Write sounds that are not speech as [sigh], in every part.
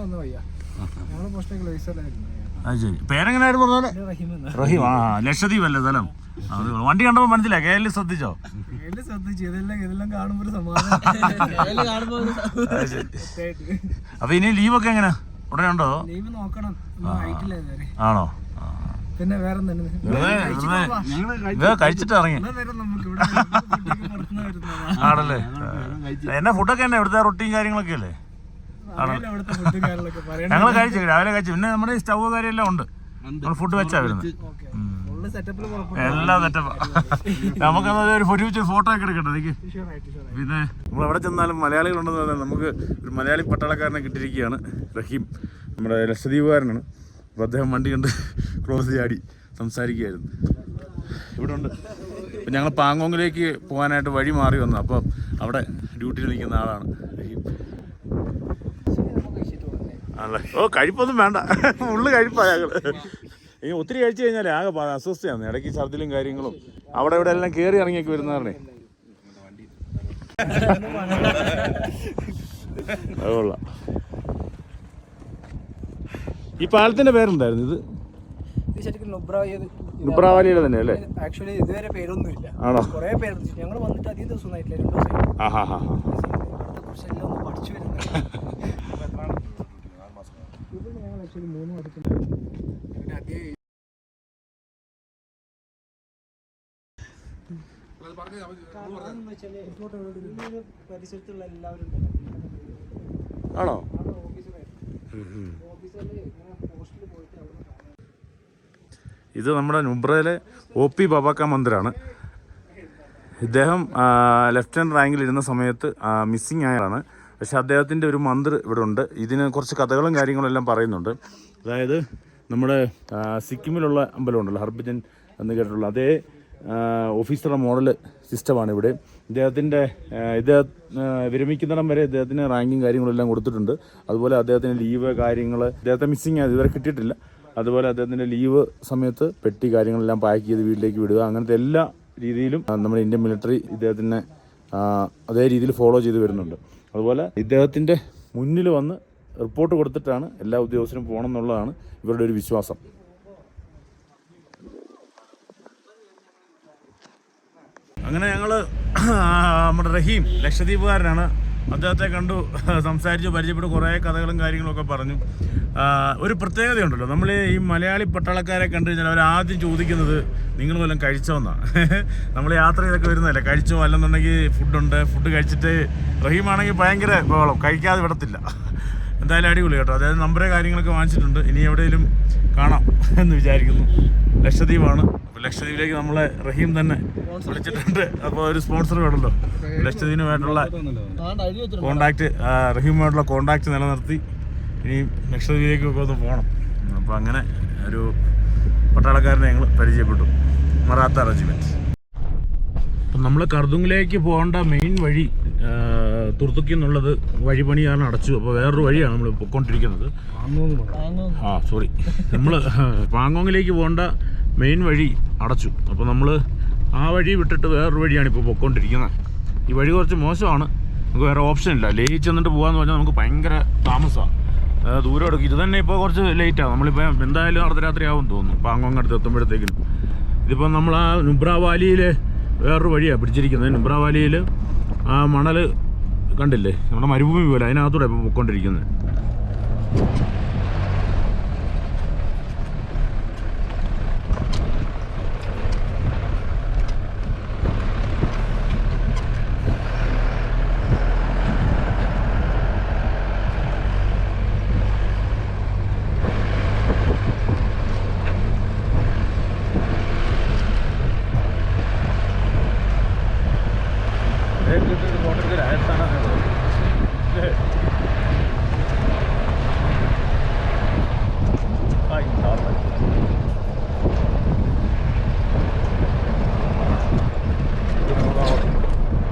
വന്ന വയ്യ. അത് ശരി. പേരെങ്ങനെയായിരുന്നു റഹീം ആ ലക്ഷദ്വീപ് അല്ലേ സ്ഥലം? അത് വണ്ടി കണ്ടപ്പോൾ മനസ്സിലായി? കേരളി ശ്രദ്ധിച്ചോ? എല്ലാം ശ്രദ്ധിച്ചു. ഇതെല്ലാം ഇതെല്ലാം കാണുമ്പോൾ സമാധാനം. അപ്പൊ ഇനി ലീവൊക്കെ എങ്ങനെ? ഉടനെ ഉണ്ടോ? ലീവ് നോക്കണം. ആണോ? പിന്നെ വേറെ കഴിച്ചിട്ട് ഇറങ്ങി. ആണല്ലേ? എന്നാ ഫുഡൊക്കെ എന്നാ ഇവിടുത്തെ റൊട്ടീൻ കാര്യങ്ങളൊക്കെ അല്ലേ? ഞങ്ങൾ കഴിച്ചു രാവിലെ കഴിച്ചു പിന്നെ നമ്മുടെ സ്റ്റൗ കാര്യമെല്ലാം ഉണ്ട്. നമ്മൾ ഫുഡ് വെച്ചാ വരുന്നത്. എല്ലാ സെറ്റപ്പാ നമുക്കത് ഒരു ഒരുമിച്ച് ഫോട്ടോ ഒക്കെ എടുക്കട്ടെ എനിക്ക് പിന്നെ നമ്മൾ എവിടെ ചെന്നാലും മലയാളികൾ ഉണ്ടെന്ന് പറഞ്ഞാൽ നമുക്ക് ഒരു മലയാളി പട്ടാളക്കാരനെ കിട്ടിയിരിക്കുകയാണ് റഹീം. നമ്മുടെ ലക്ഷദ്വീപുകാരനാണ് അപ്പോൾ അദ്ദേഹം വണ്ടി കണ്ട് ക്രോസ് ചാടി സംസാരിക്കുകയായിരുന്നു. ഇവിടെ ഉണ്ട്. അപ്പം ഞങ്ങൾ പാങ്കോങ്ങിലേക്ക് പോകാനായിട്ട് വഴി മാറി വന്നു. അപ്പം അവിടെ ഡ്യൂട്ടിയിൽ നിൽക്കുന്ന ആളാണ് റഹീം ആണല്ലേ? ഓ കഴിപ്പൊന്നും വേണ്ട. ഉള്ള് കഴിപ്പാ ഞങ്ങൾ. ഇനി ഒത്തിരി കഴിച്ചു കഴിഞ്ഞാൽ ആകെ അസ്വസ്ഥയാണ്. ഇടയ്ക്ക് ഛർദിലും കാര്യങ്ങളും. അവിടെ ഇവിടെ എല്ലാം കയറി ഇറങ്ങിയൊക്കെ വരുന്നവരുടെ അതുകൊള്ള ഈ പാലത്തിന്റെ പേരെന്തായിരുന്നു ഇത്? നുബ്രാവാലിയുടെ തന്നെ അല്ലേ? ആക്ച്വലി ഇതുവരെ പേരൊന്നുമില്ല ആണോ? കുറെ പേര് ഞങ്ങൾ വന്നിട്ട് അധികം ദിവസം ആയിട്ടില്ല. രണ്ട് ദിവസം പഠിച്ചു വരുന്നത് [laughs] ആക്ച്വലി മൂന്ന് ഒരു പരിസരത്തുള്ള എല്ലാവരും. ആണോ? ഇത് നമ്മുടെ നുബ്രയിലെ ഒ പി ബാബാക്ക മന്ദിരാണ്. ഇദ്ദേഹം ലെഫ്റ്റനന്റ് റാങ്കിൽ ഇരുന്ന സമയത്ത് മിസ്സിംഗ് ആയതാണ് പക്ഷെ അദ്ദേഹത്തിന്റെ ഒരു മന്ത്രി ഇവിടെ ഉണ്ട് ഇതിന് കുറച്ച് കഥകളും കാര്യങ്ങളും എല്ലാം പറയുന്നുണ്ട്. അതായത് നമ്മുടെ സിക്കിമിലുള്ള അമ്പലം ഉണ്ടല്ലോ ഹർബിജൻ എന്ന് കേട്ടിട്ടുള്ള അതേ ഓഫീസറുടെ മോഡൽ സിസ്റ്റമാണ് ഇവിടെ. ഇദ്ദേഹത്തിന്റെ ഇദ്ദേഹം വിരമിക്കുന്നിടം വരെ ഇദ്ദേഹത്തിന് റാങ്കും കാര്യങ്ങളെല്ലാം കൊടുത്തിട്ടുണ്ട്. അതുപോലെ അദ്ദേഹത്തിന്റെ ലീവ് കാര്യങ്ങൾ ഇദ്ദേഹത്തെ മിസ്സിങ് ഇതുവരെ കിട്ടിയിട്ടില്ല. അതുപോലെ അദ്ദേഹത്തിന്റെ ലീവ് സമയത്ത് പെട്ടി കാര്യങ്ങളെല്ലാം പാക്ക് ചെയ്ത് വീട്ടിലേക്ക് വിടുക അങ്ങനത്തെ എല്ലാ രീതിയിലും നമ്മുടെ ഇന്ത്യൻ മിലിറ്ററി ഇദ്ദേഹത്തിനെ അതേ രീതിയിൽ ഫോളോ ചെയ്ത് വരുന്നുണ്ട്. അതുപോലെ ഇദ്ദേഹത്തിന്റെ മുന്നിൽ വന്ന് റിപ്പോർട്ട് കൊടുത്തിട്ടാണ് എല്ലാ ഉദ്യോഗസ്ഥരും പോകണം എന്നുള്ളതാണ് ഇവരുടെ ഒരു വിശ്വാസം. അങ്ങനെ ഞങ്ങൾ നമ്മുടെ റഹീം ലക്ഷദ്വീപുകാരനാണ്. അദ്ദേഹത്തെ കണ്ടു സംസാരിച്ചു പരിചയപ്പെട്ടു കുറേ കഥകളും കാര്യങ്ങളൊക്കെ പറഞ്ഞു. ഒരു പ്രത്യേകതയുണ്ടല്ലോ. നമ്മൾ ഈ മലയാളി പട്ടാളക്കാരെ കണ്ടു കഴിഞ്ഞാൽ അവർ ആദ്യം ചോദിക്കുന്നത് നിങ്ങൾ വല്ലതും കഴിച്ചോന്നാണ് [laughs] നമ്മൾ യാത്ര ചെയ്തൊക്കെ വരുന്നതല്ലേ? കഴിച്ചോ? അല്ലെന്നുണ്ടെങ്കിൽ ഫുഡുണ്ട്. ഫുഡ് കഴിച്ചിട്ട് റഹീമാണെങ്കിൽ ഭയങ്കര ബഹളം. കഴിക്കാതെ വിടത്തില്ല. [laughs] എന്തായാലും അടിപൊളി കേട്ടോ. അതായത് നമ്പറെ കാര്യങ്ങളൊക്കെ വാങ്ങിച്ചിട്ടുണ്ട്. ഇനി എവിടെയെങ്കിലും കാണാം എന്ന് വിചാരിക്കുന്നു. ലക്ഷദ്വീപാണ്. അപ്പോൾ ലക്ഷദ്വീപിലേക്ക് നമ്മളെ റഹീം തന്നെ വിളിച്ചിട്ടുണ്ട്. അപ്പോൾ ഒരു സ്പോൺസർ വേണമല്ലോ. ലക്ഷദ്വീപിനുമായിട്ടുള്ള കോണ്ടാക്ട് റഹീമുമായിട്ടുള്ള കോണ്ടാക്ട് നിലനിർത്തി. ഇനി ലക്ഷദ്വീപിലേക്കൊക്കെ ഒന്ന് പോകണം അപ്പോൾ അങ്ങനെ ഒരു പട്ടാളക്കാരനെ ഞങ്ങൾ പരിചയപ്പെട്ടു. മറാത്ത റെജിമെന്റ് അപ്പം നമ്മൾ കർദുങ്ങിലേക്ക് പോകേണ്ട മെയിൻ വഴി തുർത്തുക്കി എന്നുള്ളത് വഴിപണിയാണ് അടച്ചു. അപ്പോൾ വേറൊരു വഴിയാണ് നമ്മൾ പൊയ്ക്കൊണ്ടിരിക്കുന്നത് ആ സോറി നമ്മൾ പാങ്കോങ്ങിലേക്ക് പോകേണ്ട മെയിൻ വഴി അടച്ചു. അപ്പോൾ നമ്മൾ ആ വഴി വിട്ടിട്ട് വേറൊരു വഴിയാണ് ഇപ്പോൾ പൊയ്ക്കൊണ്ടിരിക്കുന്നത് ഈ വഴി കുറച്ച് മോശമാണ്. നമുക്ക് വേറെ ഓപ്ഷൻ ഇല്ല. ലേറ്റ് ചെന്നിട്ട് പോകാന്ന് പറഞ്ഞാൽ നമുക്ക് ഭയങ്കര താമസമാണ് ദൂരം എടുക്കും. ഇത് തന്നെ ഇപ്പോൾ കുറച്ച് ലേറ്റാണ് നമ്മളിപ്പോൾ എന്തായാലും അർദ്ധരാത്രി ആവും തോന്നുന്നു. പാങ്ങോങ് അടുത്ത് എത്തുമ്പോഴത്തേക്കും ഇതിപ്പോൾ നമ്മൾ ആ നുബ്ര വാലിയിൽ വേറൊരു വഴിയാണ് പിടിച്ചിരിക്കുന്നത്. നുബ്ര വാലിയിൽ ആ മണൽ കണ്ടില്ലേ? നമ്മുടെ മരുഭൂമി പോലെ അതിനകത്തൂടെ ഇപ്പോൾ പൊയ്ക്കൊണ്ടിരിക്കുന്നത്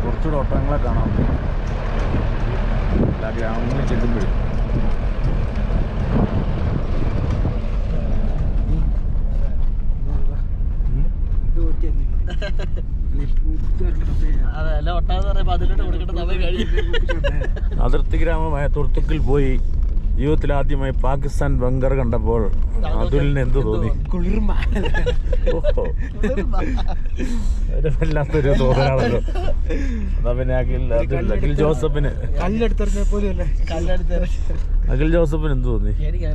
കുറച്ചുകൂടെ ഒട്ടകങ്ങളെ കാണാം. എല്ലാ ഗ്രാമങ്ങളിൽ ചെല്ലുമ്പോഴും. അതിർത്തി ഗ്രാമമായ തുർത്തുക്കിൽ പോയി ജീവിതത്തിൽ ആദ്യമായി പാകിസ്ഥാൻ ബങ്കർ കണ്ടപ്പോൾ അതുലിന് എന്ത് തോന്നി? കുളിർമ. ഓഹോ. ഒരു വല്ലാത്തൊരു തോന്നലാണല്ലോ. എന്നാ പിന്നെ അഖിൽ അതിൽ അഖിൽ ജോസഫിന് അഖിൽ ജോസഫിന് എന്ത് തോന്നി? എനിക്ക്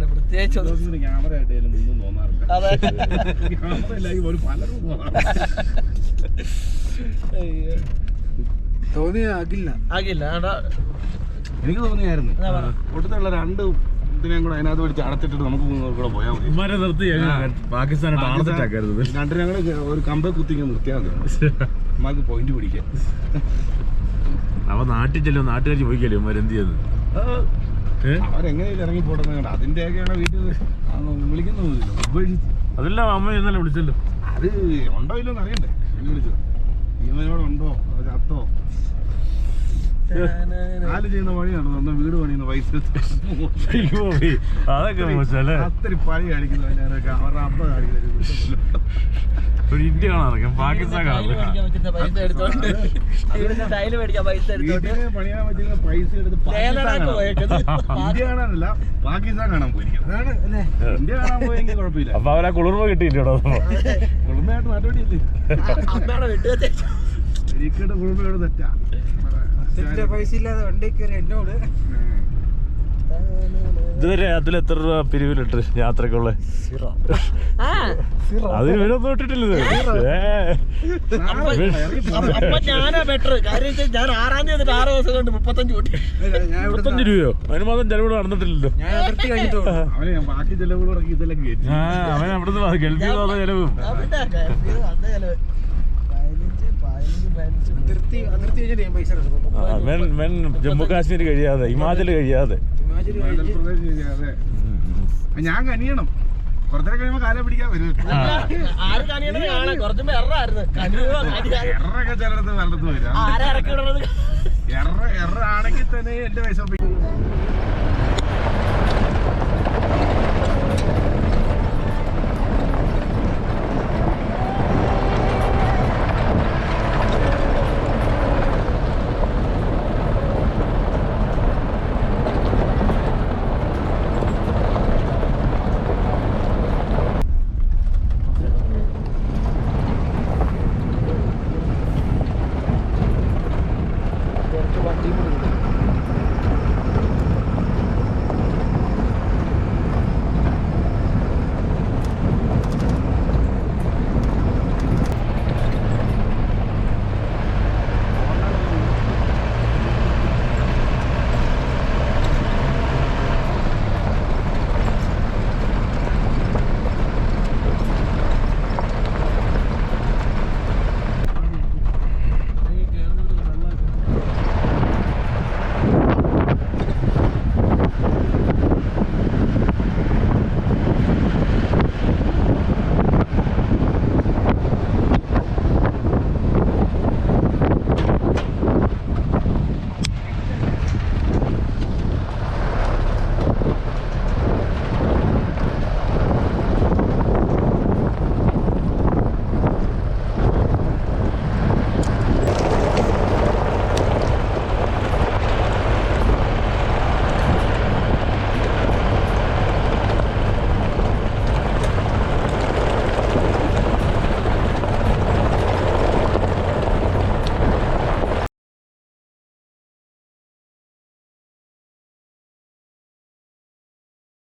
അങ്ങനെ പ്രത്യേകിച്ച് ഒന്നും- ക്യാമറ ആയിട്ട് ഒന്നും തോന്നാറില്ല അതെ ക്യാമറയിലായി ഒരു പലരും അയ്യോ. തോന്നിയ ആകില്ല. എനിക്ക് തോന്നിയായിരുന്നു കൂട്ടത്തിലുള്ള രണ്ട് ഇതിനെയും കൂടെ അതിനകത്ത് പിടിച്ച് അടച്ചിട്ടിട്ട് നമുക്ക് കൂടെ പോയാൽ മതി. ഉമ്മാരെ നിർത്തി പാകിസ്ഥാനെ താളത്തിട്ടാക്കരുത്. രണ്ടിനെ കൂടെ ഒരു കമ്പേ കുത്തിക്ക് നിർത്തിയാൽ മതി. നമുക്ക് പോയിന്റ് പിടിക്കാം. അവ നാട്ടിൽ ചെല്ലും നാട്ടുകാർ ചോദിക്കല്ലേ ഉമ്മാർ എന്ത് ചെയ്ത് ഏ? അവരെങ്ങനെയും ഇറങ്ങി പോട്ടെന്ന് കണ്ട? അതിന്റെയൊക്കെയാണ് വീട്ടിൽ വിളിക്കുന്നൊന്നുമില്ല അതെല്ലാം അമ്മ ഇന്നലെ വിളിച്ചല്ലോ. അത് ഉണ്ടോ ഇല്ലെന്ന് അറിയണ്ടേ? എന്ന് അതോ ചത്തോ നാല് ചെയ്യുന്ന പണിയാണ്? വീട് പണിയുന്ന പൈസ അയ്യോ, ഈ അതൊക്കെ മോശല്ലേ അത്രയും പണി കാണിക്കുന്നവരൊക്കെ അവരുടെ അമ്മ കാണിക്കുന്നത് ഒരു ഇന്ത്യ പാകിസ്ഥാൻ മേടിക്കാൻ പൈസ എടുത്തോണ്ട്. ഇവിടുന്ന് ടൈൽ മേടിക്കാൻ പൈസ എടുത്തോണ്ട്. വീട്ടിൽ പണിയാൻ പറ്റുന്ന പൈസ എടുത്ത് പാകിസ്ഥാൻ ലേലനാക്ക് കാണാം. പോയേക്കുന്നത്. ഇന്ത്യ കാണാനല്ല പാകിസ്ഥാൻ കാണാൻ പോയിരിക്കുന്നത് ഇന്ത്യ കാണാൻ പോയെങ്കിൽ കുഴപ്പമില്ല. അപ്പൊ അവരാ കുളിർമ കിട്ടിയിട്ടോ അമ്മയുടെ വീട്ടിൽ ഒരിക്കലും കുടുംബയോട് തെറ്റാ. പൈസ ഇല്ലാതെ വണ്ടി കയറി എന്നോട്. ഇതുവരെ അതിൽ എത്ര രൂപ പിരിവിലിട്ട് യാത്രക്കുള്ള? ആ. അതിന് വിലൊന്നും ഇട്ടിട്ടില്ല ഞാൻ ആറാം തീയതി ആറ് ദിവസം കൊണ്ട് മുപ്പത്തഞ്ച് മുപ്പത്തഞ്ച് രൂപയോ? അതിന് മാത്രം ചെലവ് നടന്നിട്ടില്ലല്ലോ. ഞാൻ അതിർത്തി കഴിഞ്ഞിട്ട് അവനെ ഞാൻ ബാക്കി ചെലവുകളൊക്കെ ഇതെല്ലാം കയറ്റി ആ അവൻ അവിടുന്ന് ഗൾഫിൽ ചെലവും അതിർത്തി അതിർത്തി കഴിഞ്ഞിട്ട് ഞാൻ പൈസ എടുക്കും ആ, മെൻ മെൻ ജമ്മു കാശ്മീർ കഴിയാതെ ഹിമാചൽ കഴിയാതെ. ഞാൻ കനിയണം. കുറച്ചേരം കഴിയുമ്പോ കാലം പിടിക്കാൻ വരും. എറൊക്കെ ചിലടത്ത് വലടത്ത് വരും. ആരെ ഇറക്കി വിടണത്? എറ എറ ആണെങ്കിൽ തന്നെ എന്റെ പൈസ ഒപ്പിക്കും.